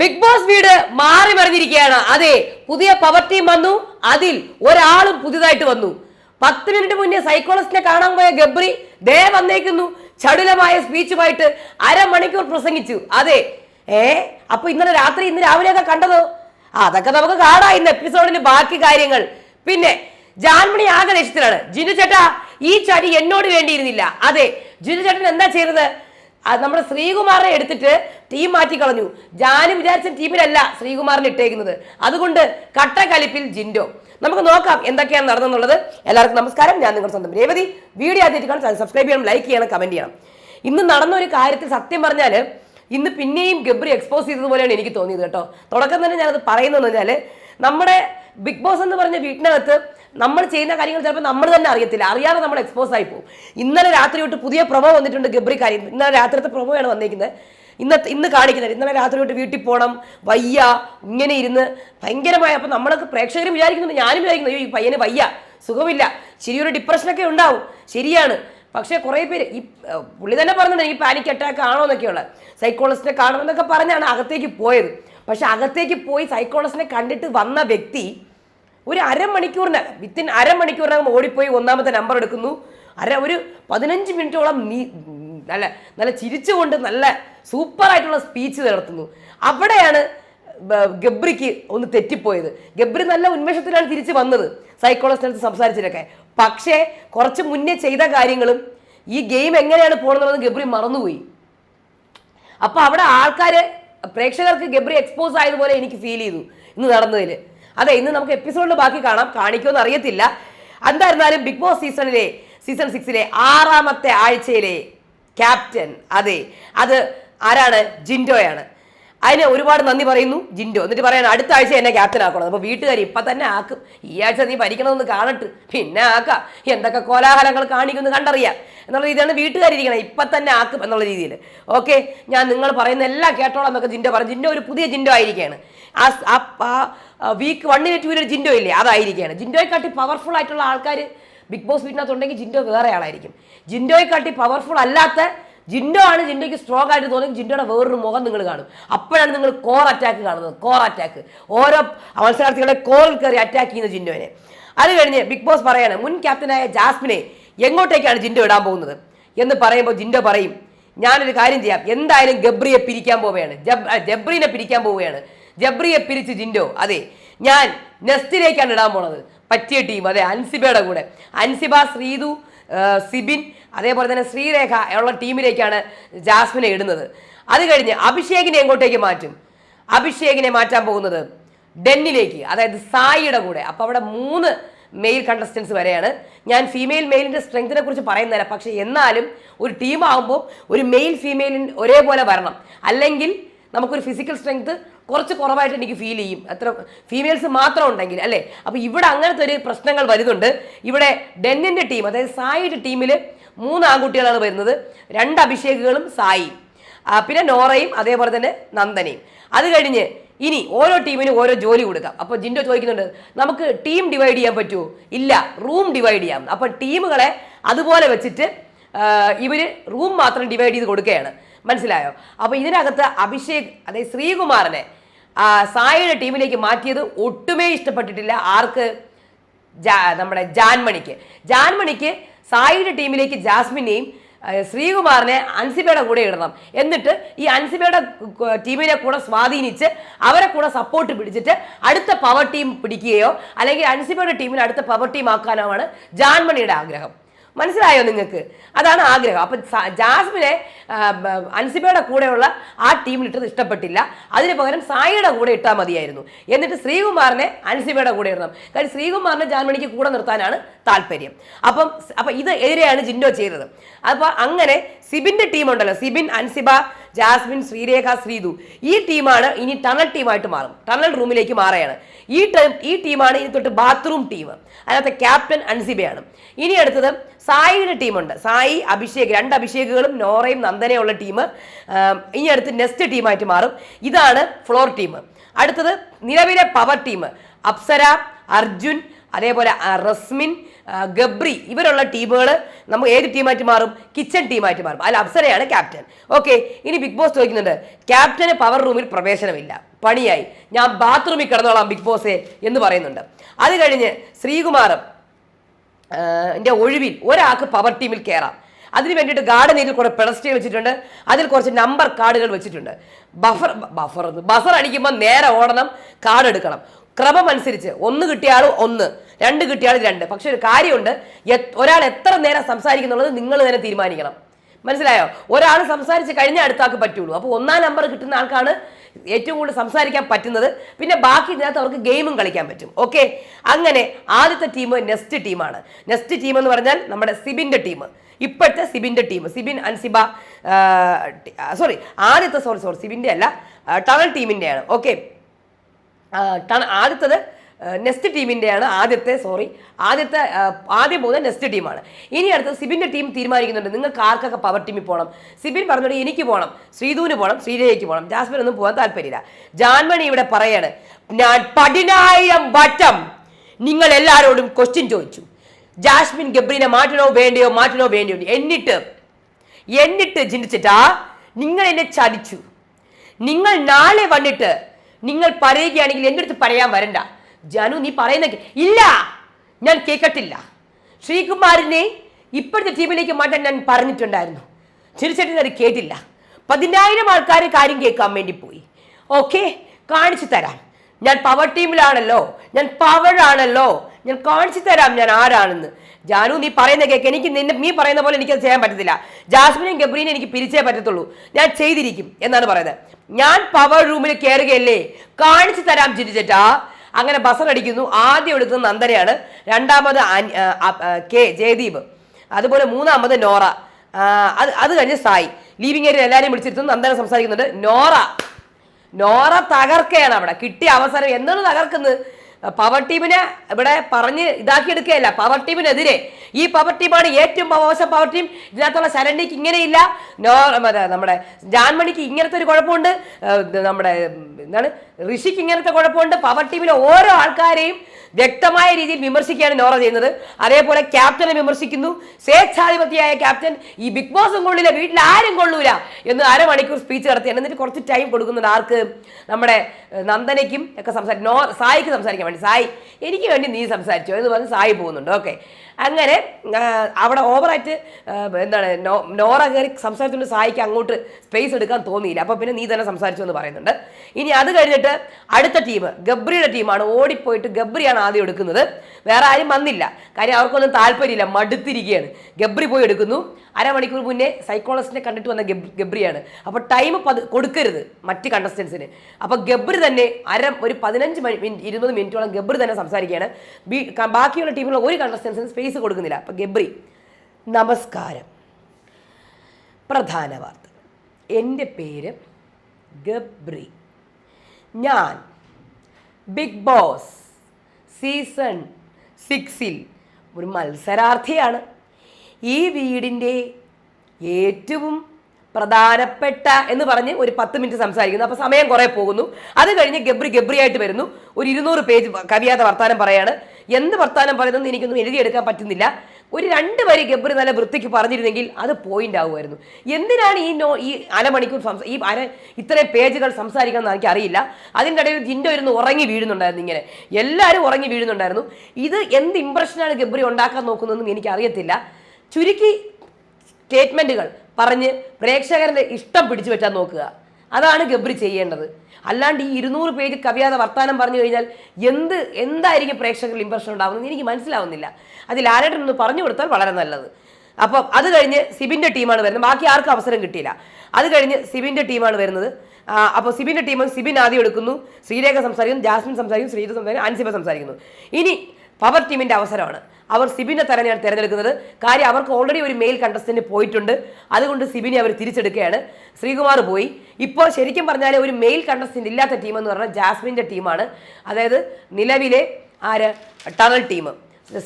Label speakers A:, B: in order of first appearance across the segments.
A: Big boss വീട് മാറി മറിഞ്ഞിരിക്കുകയാണ്. അതെ പുതിയ പവർ ടീം വന്നു. അതിൽ ഒരാളും പുതിയതായിട്ട് വന്നു. പത്ത് മിനിറ്റ് മുന്നേ സൈക്കോളജിസ്റ്റിനെ കാണാൻ പോയ ഗബ്രി ദേ വന്നേക്കുന്നു. ചടുലമായ സ്പീച്ചുമായിട്ട് അരമണിക്കൂർ പ്രസംഗിച്ചു. അതെ ഏ അപ്പൊ ഇന്നലെ രാത്രി ഇന്ന് രാവിലെയൊക്കെ കണ്ടതോ? അതൊക്കെ നമുക്ക് കാണാം ഇന്ന് എപ്പിസോഡിന് ബാക്കി കാര്യങ്ങൾ. പിന്നെ ജാൻമണി ആകെ ദേശത്തിലാണ് ജിനു ചേട്ടാ ഈ ചടി എന്നോട് വേണ്ടിയിരുന്നില്ല. അതെ ജിനു ചേട്ടൻ എന്താ ചെയ്തത്? അത് നമ്മുടെ ശ്രീകുമാറിനെ എടുത്തിട്ട് ടീം മാറ്റി കളഞ്ഞു. ജാനു വിചാരിച്ച ടീമിലല്ല ശ്രീകുമാറിനെ ഇട്ടേക്കുന്നത്. അതുകൊണ്ട് കട്ടക്കലിപ്പിൽ ജിൻഡോ. നമുക്ക് നോക്കാം എന്തൊക്കെയാണ് നടന്നെന്നുള്ളത്. എല്ലാവർക്കും നമസ്കാരം. ഞാൻ നിങ്ങളുടെ സ്വന്തം രേവതി. വീഡിയോ ആദ്യമായിട്ട് കാണാൻ സബ്സ്ക്രൈബ് ചെയ്യണം ലൈക്ക് ചെയ്യണം കമന്റ് ചെയ്യണം. ഇന്ന് നടന്ന ഒരു കാര്യത്തിൽ സത്യം പറഞ്ഞാൽ ഇന്ന് പിന്നെയും ഗബ്രി എക്സ്പോസ് ചെയ്തതുപോലെയാണ് എനിക്ക് തോന്നിയത് കേട്ടോ. തുടക്കം തന്നെ ഞാനത് പറയുന്നതെന്ന് വെച്ചാൽ നമ്മുടെ ബിഗ് ബോസ് എന്ന് പറഞ്ഞ വീട്ടിനകത്ത് നമ്മൾ ചെയ്യുന്ന കാര്യങ്ങൾ ചിലപ്പോൾ നമ്മൾ തന്നെ അറിയത്തില്ല. അറിയാതെ നമ്മൾ എക്സ്പോസ് ആയി പോകും ഇന്നലെ രാത്രി തൊട്ട് പുതിയ പ്രൊമോ വന്നിട്ടുണ്ട് ഗബ്രി കാര്യം ഇന്നലെ രാത്രിത്തെ പ്രൊമോയാണ് വന്നിരിക്കുന്നത് ഇന്ന് ഇന്ന് കാണിക്കുന്നത്. ഇന്നലെ രാത്രി തൊട്ട് വീട്ടിൽ പോകണം വയ്യ ഇങ്ങനെ ഇരുന്ന് ഭയങ്കരമായ അപ്പം നമ്മളൊക്കെ പ്രേക്ഷകരും വിചാരിക്കുന്നുണ്ട്. ഞാനും വിചാരിക്കുന്നു അയ്യോ ഈ പയ്യന് വയ്യ സുഖമില്ല. ശരിയൊരു ഡിപ്രഷനൊക്കെ ഉണ്ടാവും. ശരിയാണ്. പക്ഷേ കുറേ പേര് ഈ പുള്ളി തന്നെ പറഞ്ഞിട്ടുണ്ട് ഈ പാനിക് അറ്റാക്ക് ആണോ എന്നൊക്കെയുള്ള. സൈക്കോളജിസ്റ്റിനെ കാണണമെന്നൊക്കെ പറഞ്ഞാണ് അകത്തേക്ക് പോയത്. പക്ഷെ അകത്തേക്ക് പോയി സൈക്കോളജിസ്റ്റിനെ കണ്ടിട്ട് വന്ന വ്യക്തി ഒരു അരമണിക്കൂറിനകം വിത്തിൻ അരമണിക്കൂറിനകം ഓടിപ്പോയി ഒന്നാമത്തെ നമ്പർ എടുക്കുന്നു. അര ഒരു പതിനഞ്ച് മിനിറ്റോളം നീ നല്ല നല്ല ചിരിച്ചുകൊണ്ട് നല്ല സൂപ്പറായിട്ടുള്ള സ്പീച്ച് നടത്തുന്നു. അവിടെയാണ് ഗബ്രിക്ക് ഒന്ന് തെറ്റിപ്പോയത്. ഗബ്രി നല്ല ഉന്മേഷത്തിലാണ് തിരിച്ചു വന്നത്. സൈക്കോളജിസ്റ്റ് സംസാരിച്ചിട്ടൊക്കെ. പക്ഷേ കുറച്ച് മുന്നേ ചെയ്ത കാര്യങ്ങളും ഈ ഗെയിം എങ്ങനെയാണ് പോകണമെന്നുള്ളത് ഗബ്രി മറന്നുപോയി. അപ്പോൾ അവിടെ ആൾക്കാർ പ്രേക്ഷകർക്ക് ഗബ്രി എക്സ്പോസ് ആയതുപോലെ എനിക്ക് ഫീൽ ചെയ്തു ഇന്ന് നടന്നതിൽ അതെ ഇന്ന് നമുക്ക് എപ്പിസോഡിൽ ബാക്കി കാണാം. കാണിക്കുമെന്ന് അറിയത്തില്ല. എന്തായിരുന്നാലും ബിഗ് ബോസ് സീസണിലെ സീസൺ സിക്സിലെ ആറാമത്തെ ആഴ്ചയിലെ ക്യാപ്റ്റൻ അതെ അത് ആരാണ്? ജിൻഡോയാണ്. അതിന് ഒരുപാട് നന്ദി പറയുന്നു ജിൻഡോ. എന്നിട്ട് പറയാൻ അടുത്ത ആഴ്ച എന്നെ ക്യാപ്റ്റൻ ആക്കണം. അപ്പോൾ വീട്ടുകാർ ഇപ്പം തന്നെ ആക്കും. ഈ ആഴ്ച നീ ഭരിക്കണമെന്ന് കാണട്ട് പിന്നെ ആക്കാം. എന്തൊക്കെ കോലാഹലങ്ങൾ കാണിക്കുന്നു കണ്ടറിയാം. എന്നുള്ള രീതിയാണ് വീട്ടുകാരിരിക്കണം ഇപ്പം തന്നെ ആക്കും എന്നുള്ള രീതിയിൽ ഓക്കെ? ഞാൻ നിങ്ങൾ പറയുന്ന എല്ലാം കേട്ടോളാം എന്നൊക്കെ ജിൻഡോ പറഞ്ഞു. ജിൻഡോ ഒരു പുതിയ ജിൻഡോ ആയിരിക്കുകയാണ് ആ വീക്ക് വണ്ണിന് ടൂവിൽ ജിൻഡോ ഇല്ലേ? അതായിരിക്കുകയാണ് ജിൻഡോയെ കാട്ടി പവർഫുൾ ആയിട്ടുള്ള ആൾക്കാർ ബിഗ് ബോസ് വീട്ടിനകത്തുണ്ടെങ്കിൽ ജിൻഡോ വേറെ ആളായിരിക്കും. ജിൻഡോയെ കാട്ടി പവർഫുൾ അല്ലാത്ത ജിൻഡോ ആണ് ജിൻഡോയ്ക്ക് സ്ട്രോങ് ആയിട്ട് തോന്നുന്നത് ജിൻഡോയുടെ വേറൊരു മുഖം നിങ്ങൾ കാണും. അപ്പോഴാണ് നിങ്ങൾ കോർ അറ്റാക്ക് കാണുന്നത്. കോർ അറ്റാക്ക് ഓരോ മത്സരാർത്ഥികളെ കോറിൽ കയറി അറ്റാക്ക് ചെയ്യുന്ന ജിൻഡോനെ. അത് കഴിഞ്ഞ് ബിഗ് ബോസ് പറയാണ് മുൻ ക്യാപ്റ്റനായ ജാസ്മിനെ എങ്ങോട്ടേക്കാണ് ജിൻഡോ ഇടാൻ പോകുന്നത്? എന്ന് പറയുമ്പോൾ ജിൻഡോ പറയും ഞാനൊരു കാര്യം ചെയ്യാം. എന്തായാലും ഗബ്രിയെ പിരിക്കാൻ പോവുകയാണ്. ജബ് ജബ്രീനെ പിരിക്കാൻ പോവുകയാണ്. ജബ്രിയെ പിരിച്ച് ജിൻഡോ. അതെ ഞാൻ നെസ്റ്റിലേക്കാണ് ഇടാൻ പോണത്. പറ്റിയ ടീം അതെ അൻസിബയുടെ കൂടെ. അൻസിബ ശ്രീതു സിബിൻ അതേപോലെ തന്നെ ശ്രീരേഖ ഉള്ള ടീമിലേക്കാണ് ജാസ്മിനെ ഇടുന്നത്. അത് കഴിഞ്ഞ് അഭിഷേകിനെ എങ്ങോട്ടേക്ക് മാറ്റും? അഭിഷേകിനെ മാറ്റാൻ പോകുന്നത് ഡെന്നിലേക്ക് അതായത് സായിയുടെ കൂടെ. അപ്പോൾ അവിടെ മൂന്ന് മെയിൽ കണ്ടസ്റ്റൻസ് വരെയാണ്. ഞാൻ ഫീമെയിൽ മെയിലിന്റെ സ്ട്രെങ്ത്തിനെ കുറിച്ച് പറയുന്നില്ല പക്ഷേ എന്നാലും ഒരു ടീമാകുമ്പോൾ ഒരു മെയിൽ ഫീമെയിലിൻ ഒരേപോലെ വരണം. അല്ലെങ്കിൽ നമുക്കൊരു ഫിസിക്കൽ സ്ട്രെങ്ത് കുറച്ച് കുറവായിട്ട് എനിക്ക് ഫീൽ ചെയ്യും. അത്ര ഫീമെയിൽസ് മാത്രം ഉണ്ടെങ്കിൽ അല്ലേ? അപ്പോൾ ഇവിടെ അങ്ങനത്തെ ഒരു പ്രശ്നങ്ങൾ വരുന്നുണ്ട്. ഇവിടെ ഡെന്നിന്റെ ടീം അതായത് സായിയുടെ ടീമിൽ മൂന്ന് ആൺകുട്ടികളാണ് വരുന്നത്. രണ്ട് അഭിഷേകുകളും സായി. പിന്നെ നോറയും അതേപോലെ തന്നെ നന്ദനയും. അത് കഴിഞ്ഞ് ഇനി ഓരോ ടീമിനും ഓരോ ജോലി കൊടുക്കാം. അപ്പോൾ ജിൻഡോ ചോദിക്കുന്നുണ്ട് നമുക്ക് ടീം ഡിവൈഡ് ചെയ്യാൻ പറ്റുമോ? ഇല്ല റൂം ഡിവൈഡ് ചെയ്യാം. അപ്പോൾ ടീമുകളെ അതുപോലെ വെച്ചിട്ട് ഇവർ റൂം മാത്രം ഡിവൈഡ് ചെയ്ത് കൊടുക്കുകയാണ്. മനസ്സിലായോ? അപ്പോൾ ഇതിനകത്ത് അഭിഷേക് അതായത് ശ്രീകുമാറിനെ സായിയുടെ ടീമിലേക്ക് മാറ്റിയത് ഒട്ടുമേ ഇഷ്ടപ്പെട്ടിട്ടില്ല. ആർക്ക്? നമ്മുടെ ജാൻമണിക്ക്. ജാൻമണിക്ക് സായിയുടെ ടീമിലേക്ക് ജാസ്മിനെയും ശ്രീകുമാറിനെ അൻസിബയുടെ കൂടെ ഇടണം. എന്നിട്ട് ഈ അൻസിബയുടെ ടീമിനെ കൂടെ സ്വാധീനിച്ച് അവരെ കൂടെ സപ്പോർട്ട് പിടിച്ചിട്ട് അടുത്ത പവർ ടീം പിടിക്കുകയോ അല്ലെങ്കിൽ അൻസിബയുടെ ടീമിനെ അടുത്ത പവർ ടീം ആക്കാനുമാണ് ജാൻമണിയുടെ ആഗ്രഹം. മനസ്സിലായോ നിങ്ങൾക്ക്? അതാണ് ആഗ്രഹം. അപ്പം ജാസ്മിനെ അൻസിബയുടെ കൂടെയുള്ള ആ ടീമിൽ ഇട്ടത് ഇഷ്ടപ്പെട്ടില്ല. അതിന് പകരം സായിയുടെ കൂടെ ഇട്ടാൽ മതിയായിരുന്നു. എന്നിട്ട് ശ്രീകുമാറിനെ അൻസിബയുടെ കൂടെ ഇടണം. കാര്യം ശ്രീകുമാറിനെ ജാൻമണിക്ക് കൂടെ നിർത്താനാണ് താല്പര്യം. അപ്പം അപ്പം ഇത് എതിരെയാണ് ജിൻഡോ ചെയ്തത്. അപ്പോൾ അങ്ങനെ സിബിന്റെ ടീമുണ്ടല്ലോ. സിബിൻ അൻസിബ ജാസ്മിൻ ശ്രീരേഖ ശ്രീതു. ഈ ടീമാണ് ഇനി ടണൽ ടീമായിട്ട് മാറും. ടണൽ റൂമിലേക്ക് മാറുകയാണ്. ഈ ടൈം ഈ ടീമാണ് ഇനി തൊട്ട് ബാത്റൂം ടീം. അതിനകത്ത് ക്യാപ്റ്റൻ അൻസിബയാണ്. ഇനി അടുത്തത് സായിയുടെ ടീമുണ്ട്. സായി അഭിഷേക് രണ്ട് അഭിഷേകുകളും നോറയും നന്ദനയുള്ള ടീം. ഇനി അടുത്ത് നെക്സ്റ്റ് ടീമായിട്ട് മാറും. ഇതാണ് ഫ്ലോർ ടീം. അടുത്തത് നിലവിലെ പവർ ടീം. അപ്സര അർജുൻ അതേപോലെ റസ്മിൻ ഗബ്രി ഇവരുള്ള ടീമുകൾ നമുക്ക് ഏത് ടീമായിട്ട് മാറും? കിച്ചൺ ടീമായിട്ട് മാറും. അതിൽ അപ്സരയാണ് ക്യാപ്റ്റൻ. ഓക്കെ ഇനി ബിഗ് ബോസ് ചോദിക്കുന്നുണ്ട്. ക്യാപ്റ്റന് പവർ റൂമിൽ പ്രവേശനമില്ല. പണിയായി. ഞാൻ ബാത്റൂമിൽ കിടന്നോളാം ബിഗ് ബോസ് എന്ന് പറയുന്നുണ്ട്. അത് കഴിഞ്ഞ് ശ്രീകുമാറും എന്റെ ഒഴിവിൽ ഒരാൾക്ക് പവർ ടീമിൽ കയറാം അതിന് വേണ്ടിയിട്ട് ഗാർഡനിൽ കുറെ പെഡസ്റ്റിൽ വെച്ചിട്ടുണ്ട്. അതിൽ കുറച്ച് നമ്പർ കാർഡുകൾ വെച്ചിട്ടുണ്ട്. ബഫർ ബഫർ ബഫർ അടിക്കുമ്പോൾ നേരെ ഓടണം കാർഡ് എടുക്കണം. ക്രമം അനുസരിച്ച് ഒന്ന് കിട്ടിയാലും ഒന്ന്. രണ്ട് കിട്ടിയാൽ രണ്ട്. പക്ഷെ ഒരു കാര്യമുണ്ട് ഒരാൾ എത്ര നേരം സംസാരിക്കുന്നുള്ളത് നിങ്ങൾ തന്നെ തീരുമാനിക്കണം. മനസ്സിലായോ? ഒരാൾ സംസാരിച്ച് കഴിഞ്ഞ അടുത്താൾക്ക് പറ്റുള്ളൂ. അപ്പോൾ ഒന്നാം നമ്പർ കിട്ടുന്ന ആൾക്കാണ് ഏറ്റവും കൂടുതൽ സംസാരിക്കാൻ പറ്റുന്നത്. പിന്നെ ബാക്കി ഇതിനകത്ത് അവർക്ക് ഗെയിമും കളിക്കാൻ പറ്റും. ഓക്കെ? അങ്ങനെ ആദ്യത്തെ ടീം നെസ്റ്റ് ടീമാണ്. നെസ്റ്റ് ടീം എന്ന് പറഞ്ഞാൽ നമ്മുടെ സിബിന്റെ ടീം. ഇപ്പോഴത്തെ സിബിന്റെ ടീം. സിബിൻ അൻസിബ സോറി ആദ്യത്തെ സോറി സോറി സിബിന്റെ അല്ല ടണൽ ടീമിന്റെയാണ് ഓക്കെ? ആദ്യത്തത് നെക്സ്റ്റ് ടീമിന്റെയാണ് ആദ്യത്തെ സോറി ആദ്യത്തെ ആദ്യം പോകുന്ന നെസ്റ്റ് ടീമാണ്. ഇനി അടുത്ത് സിബിന്റെ ടീം തീരുമാനിക്കുന്നുണ്ട്. നിങ്ങൾക്ക് ആർക്കൊക്കെ പവർ ടീമിൽ പോകണം സിബിൻ പറഞ്ഞോണ്ട് എനിക്ക് പോകണം ശ്രീധുവിന് പോകണം ശ്രീരേഖയ്ക്ക് പോകണം ജാസ്മിൻ ഒന്നും പോകാൻ താല്പര്യമില്ല. ജാൻമണി ഇവിടെ പറയാണ് ഞാൻ പതിനായിരം വട്ടം നിങ്ങൾ എല്ലാവരോടും ക്വസ്റ്റ്യൻ ചോദിച്ചു. ജാസ്മിൻ ഗബ്രീനെ മാറ്റണോ വേണ്ടയോ മാറ്റണോ വേണ്ടിയോ എന്നിട്ട് എന്നിട്ട് ചിന്തിച്ചിട്ടാ നിങ്ങൾ എന്നെ ചതിച്ചു. നിങ്ങൾ നാളെ വന്നിട്ട് നിങ്ങൾ പറയുകയാണെങ്കിൽ എന്റെ അടുത്ത് പറയാൻ വരണ്ട. ജാനു നീ പറയുന്ന ഇല്ല ഞാൻ കേൾക്കട്ടില്ല ശ്രീകുമാറിനെ ഇപ്പോഴത്തെ ടീമിലേക്ക് മാറ്റാൻ ഞാൻ പറഞ്ഞിട്ടുണ്ടായിരുന്നു. ചിരിച്ചിട്ട് അത് കേട്ടില്ല. പതിനായിരം ആൾക്കാർ കാര്യം കേൾക്കാൻ വേണ്ടി പോയി. ഓക്കെ കാണിച്ചു തരാം. ഞാൻ പവർ ടീമിലാണല്ലോ ഞാൻ പവറാണല്ലോ ഞാൻ കാണിച്ചു തരാം ഞാൻ ആരാണെന്ന്. ജാനു നീ പറയുന്ന കേക്ക് എനിക്ക് നിന്നെ നീ പറയുന്ന പോലെ എനിക്കത് ചെയ്യാൻ പറ്റത്തില്ല. ജാസ്മിനെയും ഗബ്രീനെ എനിക്ക് പിരിച്ചേ പറ്റത്തുള്ളൂ. ഞാൻ ചെയ്തിരിക്കും എന്നാണ് പറയുന്നത്. ഞാൻ പവർ റൂമിൽ കയറുകയല്ലേ കാണിച്ചു തരാം ചിരിച്ചേട്ടാ. അങ്ങനെ ബസർ അടിക്കുന്നു. ആദ്യം എടുക്കുന്നത് നന്ദനയാണ്. രണ്ടാമത് കെ ജയദീപ്. അതുപോലെ മൂന്നാമത് നോറ. അത് അത് കഴിഞ്ഞ് സായി. ലീവിംഗ് ഏരിയ എല്ലാവരെയും വിളിച്ചിരുത്തും നന്ദന സംസാരിക്കുന്നുണ്ട്. നോറ. നോറ തകർക്കയാണ് അവിടെ. കിട്ടിയ അവസരം. എന്താണ് തകർക്കുന്നത്? പവർ ടീമിനെ ഇവിടെ പറഞ്ഞ് ഇതാക്കിയെടുക്കുകയല്ല പവർ ടീമിനെതിരെ. ഈ പവർ ടീമാണ് ഏറ്റവും മോശം പവർ ടീം. ഇതിനകത്തുള്ള ശരണ്യക്ക് ഇങ്ങനെയില്ല. നോ നമ്മുടെ ജാൻമണിക്ക് ഇങ്ങനത്തെ ഒരു കുഴപ്പമുണ്ട്. നമ്മുടെ എന്താണ് ഋഷിക്ക് ഇങ്ങനത്തെ കുഴപ്പമുണ്ട്. പവർ ടീമിലെ ഓരോ ആൾക്കാരെയും വ്യക്തമായ രീതിയിൽ വിമർശിക്കുകയാണ് നോറ ചെയ്യുന്നത്. അതേപോലെ ക്യാപ്റ്റനെ വിമർശിക്കുന്നു. സ്വേച്ഛാധിപതിയായ ക്യാപ്റ്റൻ ഈ ബിഗ് ബോസും കൊള്ളില്ല വീട്ടിൽ ആരും കൊള്ളൂല എന്ന് അരമണിക്കൂർ സ്പീച്ച് നടത്തി. എന്നിട്ട് കുറച്ച് ടൈം കൊടുക്കുന്നുണ്ട് ആർക്ക്? നമ്മുടെ നന്ദനയ്ക്കും ഒക്കെ സംസാരിക്കും. നോ സായിക്ക് സംസാരിക്കാൻ വേണ്ടി സായി എനിക്ക് വേണ്ടി നീ സംസാരിച്ചോ എന്ന് പറഞ്ഞ് സായി പോകുന്നുണ്ട്. ഓക്കെ അങ്ങനെ അവിടെ ഓവറായിട്ട് എന്താണ് നോ നോറ കയറി സംസാരിച്ചുകൊണ്ട് സായിക്ക് അങ്ങോട്ട് സ്പേസ് എടുക്കാൻ തോന്നിയില്ല. അപ്പോൾ പിന്നെ നീ തന്നെ സംസാരിച്ചു എന്ന് പറയുന്നുണ്ട്. ഇനി അത് കഴിഞ്ഞിട്ട് അടുത്ത ടീം ഗബ്രിയുടെ ടീമാണ് ഓടിപ്പോയിട്ട് ഗബ്രിയാണ് ആദ്യം എടുക്കുന്നത്. വേറെ ആരും വന്നില്ല. കാര്യം അവർക്കൊന്നും താല്പര്യമില്ല. മടുത്തിരിക്കുകയാണ് ഗബ്രി പോയി എടുക്കുന്നു. അരമണിക്കൂർ മുന്നേ സൈക്കോളജിസ്റ്റിനെ കണ്ടിട്ട് വന്ന ഗബ്- ഗബ്രിയാണ്. അപ്പോൾ ടൈം പത് കൊടുക്കരുത് മറ്റ് കണ്ടസ്റ്റൻസിന് അപ്പോൾ ഗബ്രി തന്നെ അര ഒരു പതിനഞ്ച് മിനിറ്റ് ഇരുപത് മിനിറ്റോളം ഗബ്രി തന്നെ സംസാരിക്കുകയാണ്. ബാക്കിയുള്ള ടീമിലുള്ള ഒരു കണ്ടസ്റ്റൻസിന് സ്പേസ് കൊടുക്കുന്നില്ല. അപ്പം ഗബ്രി നമസ്കാരം. പ്രധാന വാർത്ത. എന്റെ പേര് ഗബ്രി. ഞാൻ ബിഗ് ബോസ് സീസൺ സിക്സിൽ ഒരു മത്സരാർത്ഥിയാണ്. ഈ വീടിന്റെ ഏറ്റവും പ്രധാനപ്പെട്ട എന്ന് പറഞ്ഞ് ഒരു പത്ത് മിനിറ്റ് സംസാരിക്കുന്നു. അപ്പോൾ സമയം കുറേ പോകുന്നു. അത് കഴിഞ്ഞ് ഗബ്രി ഗബ്രിയായിട്ട് വരുന്നു. ഒരു ഇരുന്നൂറ് പേജ് കവിയാത്ത വർത്താനം പറയാണ്. എന്ത് വർത്താനം പറയുന്നതെന്ന് എനിക്കൊന്നും എഴുതിയെടുക്കാൻ പറ്റുന്നില്ല. ഒരു രണ്ട് വരി ഗബ്രി നല്ല വൃത്തിക്ക് പറഞ്ഞിരുന്നെങ്കിൽ അത് പോയിന്റ് ആവുമായിരുന്നു. എന്തിനാണ് ഈ നോ ഈ അരമണിക്കൂർ സംസാ ഈ അര ഇത്രയും പേജുകൾ സംസാരിക്കണം എനിക്ക് അറിയില്ല. അതിന്റെ ഇടയിൽ ജിൻഡോ ഇരുന്ന് ഉറങ്ങി വീഴുന്നുണ്ടായിരുന്നു ഇങ്ങനെ. എല്ലാവരും ഉറങ്ങി വീഴുന്നുണ്ടായിരുന്നു. ഇത് എന്ത് ഇമ്പ്രഷനാണ് ഗബ്രി ഉണ്ടാക്കാൻ നോക്കുന്നതെന്നും എനിക്കറിയത്തില്ല ചുരുക്കി സ്റ്റേറ്റ്മെന്റുകൾ പറഞ്ഞ് പ്രേക്ഷകരുടെ ഇഷ്ടം പിടിച്ചു വെച്ചാൽ നോക്കുക. അതാണ് ഗബ്രി ചെയ്യേണ്ടത്. അല്ലാണ്ട് ഈ ഇരുന്നൂറ് പേജ് കവിയാതെ വർത്താനം പറഞ്ഞു കഴിഞ്ഞാൽ എന്ത് എന്തായിരിക്കും പ്രേക്ഷകരിൽ ഇമ്പ്രഷൻ ഉണ്ടാകുന്നത് എനിക്ക് മനസ്സിലാവുന്നില്ല. അതിൽ ആരായിട്ടും ഒന്ന് പറഞ്ഞു കൊടുത്താൽ വളരെ നല്ലത്. അപ്പം അത് കഴിഞ്ഞ് സിബിന്റെ ടീമാണ് വരുന്നത്. ബാക്കി ആർക്കും അവസരം കിട്ടിയില്ല. അത് കഴിഞ്ഞ് സിബിന്റെ ടീമാണ് വരുന്നത്. അപ്പോൾ സിബിന്റെ ടീം സിബിൻ ആദ്യം എടുക്കുന്നു. ശ്രീരേഖ സംസാരിക്കുന്നു ജാസ്മിൻ സംസാരിക്കുന്നു ശ്രീജ സംസാരിക്കുന്നു അൻസിബ സംസാരിക്കുന്നു. ഇനി പവർ ടീമിന്റെ അവസരമാണ്. അവർ സിബിനെ തന്നെയാണ് തിരഞ്ഞെടുക്കുന്നത്. കാര്യം അവർക്ക് ഓൾറെഡി ഒരു മെയിൽ കണ്ടസ്റ്റന്റ് പോയിട്ടുണ്ട്. അതുകൊണ്ട് സിബിനെ അവർ തിരിച്ചെടുക്കുകയാണ്. ശ്രീകുമാർ പോയി. ഇപ്പോൾ ശരിക്കും പറഞ്ഞാൽ ഒരു മെയിൽ കണ്ടസ്റ്റന്റ് ഇല്ലാത്ത ടീം എന്ന് പറഞ്ഞാൽ ജാസ്മിന്റെ ടീമാണ് അതായത് നിലവിലെ ആര്? Tunnel team.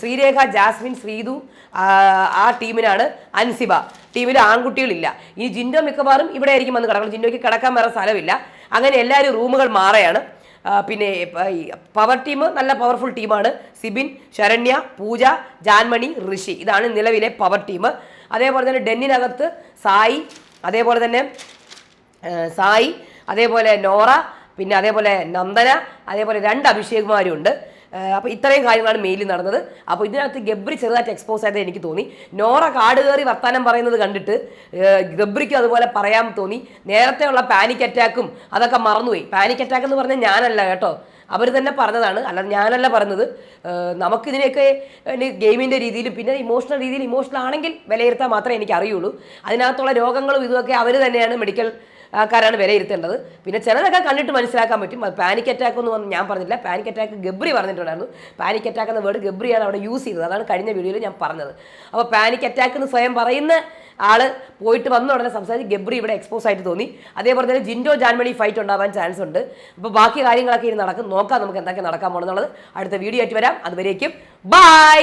A: Sreerekha Jasmine Sreethu ആ, ടീമിനാണ് അൻസിബ. ടീമിൽ ആൺകുട്ടികളില്ല. ഈ ജിൻഡോ മിക്കവാറും ഇവിടെ ആയിരിക്കും വന്ന് കിടക്കണം. ജിൻഡോയ്ക്ക് കിടക്കാൻ വേറെ സ്ഥലമില്ല. അങ്ങനെ എല്ലാവരും റൂമുകൾ മാറുകയാണ്. പിന്നെ പവർ ടീം നല്ല പവർഫുൾ ടീമാണ് സിബിൻ ശരണ്യ പൂജ ജാൻമണി ഋഷി. ഇതാണ് നിലവിലെ പവർ ടീം അതേപോലെ തന്നെ ഡെന്നിനകത്ത് സായി അതേപോലെ തന്നെ സായി അതേപോലെ നോറ പിന്നെ അതേപോലെ നന്ദന അതേപോലെ രണ്ട് അഭിഷേകുമാരും ഉണ്ട് അപ്പോൾ ഇത്രയും കാര്യങ്ങളാണ് മെയിലിൽ നടന്നത്. അപ്പോൾ ഇതിനകത്ത് ഗബ്രി ചെറുതായിട്ട് എക്സ്പോസ് ആയത് എനിക്ക് തോന്നി. നോറ കാട് കയറി വർത്താനം പറയുന്നത് കണ്ടിട്ട് ഗബ്രിക്കും അതുപോലെ പറയാൻ തോന്നി. നേരത്തെ ഉള്ള പാനിക് അറ്റാക്കും അതൊക്കെ മറന്നുപോയി. പാനിക് അറ്റാക്ക് എന്ന് പറഞ്ഞാൽ ഞാനല്ല കേട്ടോ. അവർ തന്നെ പറഞ്ഞതാണ്. അല്ലാതെ ഞാനല്ല പറഞ്ഞത്. നമുക്കിതിനെയൊക്കെ ഗെയിമിന്റെ രീതിയിൽ പിന്നെ ഇമോഷണൽ രീതിയിൽ ഇമോഷണൽ ആണെങ്കിൽ വിലയിരുത്താൻ മാത്രമേ എനിക്ക് അറിയുള്ളൂ അതിനകത്തുള്ള രോഗങ്ങളും ഇതുമൊക്കെ അവർ തന്നെയാണ് മെഡിക്കൽ ആൾക്കാരാണ് വിലയിരുത്തേണ്ടത്. പിന്നെ ചിലതൊക്കെ കണ്ടിട്ട് മനസ്സിലാക്കാൻ പറ്റും. അത് പാനിക് അറ്റാക്ക് എന്ന് വന്ന് ഞാൻ പറഞ്ഞില്ല പാനിക് അറ്റാക്ക് ഗബ്രി പറഞ്ഞിട്ടുണ്ടായിരുന്നു. പാനിക് അറ്റാക്ക് എന്ന വേർഡ് ഗബ്രിയാണ് അവിടെ യൂസ് ചെയ്തത്. അതാണ് കഴിഞ്ഞ വീഡിയോയിൽ ഞാൻ പറഞ്ഞത്. അപ്പോൾ പാനിക് അറ്റാക്ക് എന്ന് സ്വയം പറയുന്ന ആൾ പോയിട്ട് വന്ന ഉടനെ സംസാരിച്ച് ഗബ്രി ഇവിടെ എക്സ്പോസ് ആയിട്ട് തോന്നി. അതേപോലെ തന്നെ ജിൻഡോ ജാൻമണി ഫൈറ്റ് ഉണ്ടാവാൻ ചാൻസ് ഉണ്ട്. അപ്പോൾ ബാക്കി കാര്യങ്ങളൊക്കെ ഇനി നടക്കും. നോക്കാം നമുക്ക് എന്തൊക്കെ നടക്കാൻ പോകണമെന്നുള്ളത് അടുത്ത വീഡിയോ ആയിട്ട് വരാം. അതുവരേക്കും ബൈ